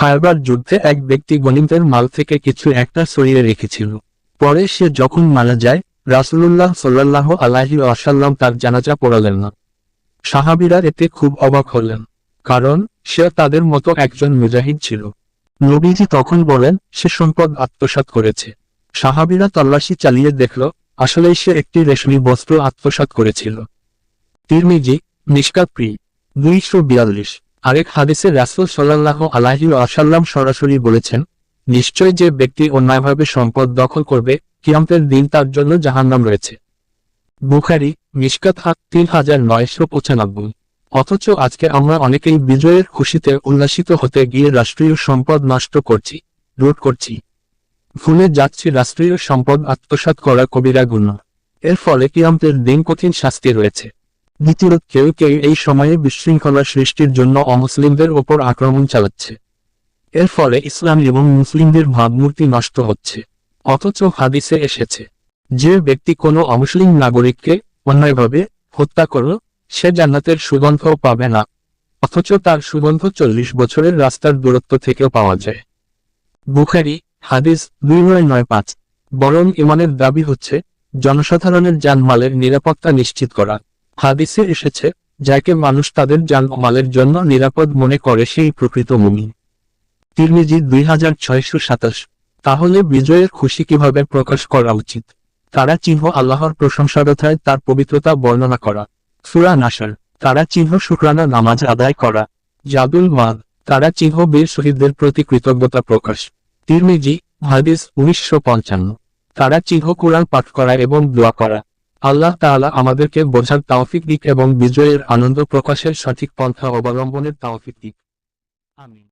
খায়বার যুদ্ধে এক ব্যক্তি গণিমতের মাল থেকে কিছু একটা সরিয়ে রেখেছিল। পরে সে যখন মারা যায়, রাসূলুল্লাহ সাল্লাহ আলাহি আসাল্লাম তার জানাজা পড়ালেন না। সাহাবিরা এতে খুব অবাক হলেন, কারণ সে তাদের মতো একজন মুজাহিদ ছিল। নবীজি তখন বলেন, সে সম্পদ আত্মসাৎ করেছে। সাহাবিরা তল্লাশি চালিয়ে দেখল আসলে সে একটি রেশমি বস্ত্র আত্মসাৎ করেছিল। তিরমিজি নিষ্কাত প্রি দুইশো বিয়াল্লিশ। আরেক হাদিসে রাসুল সাল্লাহ আলাহি আসাল্লাম সরাসরি বলেছেন, নিশ্চয় যে ব্যক্তি অন্যায়ভাবে সম্পদ দখল করবে, কিয়ামতের দিন তার জন্য জাহান্নাম রয়েছে। বুখারি, মিশকাত হাত তিন হাজার নয়শো পঁচানব্বই। অথচ আজকে আমরা অনেকেই বিজয়ের খুশিতে উল্লাসিত হতে গিয়ে রাষ্ট্রীয় সম্পদ নষ্ট করছি, লুট করছি। ভুলে যাচ্ছি রাষ্ট্রীয় সম্পদ আত্মসাৎ করা কবিরা গুণ। এর ফলে কিয়ামতের দিন কঠিন শাস্তি রয়েছে। দ্বিতীয়ত কেউ কেউ এই সময়ে বিশৃঙ্খলা সৃষ্টির জন্য অমুসলিমদের ওপর আক্রমণ চালাচ্ছে। এর ফলে ইসলাম এবং মুসলিমদের ভাবমূর্তি নষ্ট হচ্ছে। অথচ হাদিসে এসেছে, যে ব্যক্তি কোনো অমুসলিম নাগরিককে অন্যায়ভাবে হত্যা করল, সে জান্নাতের সুগন্ধ পাবে না। অথচ তার সুগন্ধ চল্লিশ বছরের রাস্তার দূরত্ব থেকেও পাওয়া যায়। বুখারি, হাদিস দুই নয় নয় পাঁচ। বরং ইমানের দাবি হচ্ছে, জনসাধারণের জানমালের নিরাপত্তা নিশ্চিত করা। হাদিসে এসেছে, যাকে মানুষ তাদের জানমালের জন্য নিরাপদ মনে করে সেই প্রকৃত মুমিন। তিরমিজি দুই হাজার ছয়শো সাতাশ। তাহলে বিজয়ের খুশি কীভাবে প্রকাশ করা উচিত? তারা চিহ্ন আল্লাহর প্রশংসারথায় তার পবিত্রতা বর্ণনা করা। সুরা নাসার, তারা চিহ্ন শুক্রানা নামাজ আদায় করা। জাদুল মাদ, তারা চিহ্ন বীর শহীদদের প্রতি কৃতজ্ঞতা প্রকাশ। তিরমিজি হাদিস উনিশশো পঞ্চান্ন। তারা চিহ্ন কোরআন পাঠ করা এবং দোয়া করা। আল্লাহ তাআলা আমাদেরকে বোঝার তাওফিক দিক এবং বিজয়ের আনন্দ প্রকাশের সঠিক পন্থা অবলম্বনের তাওফিক দিক। আমিন।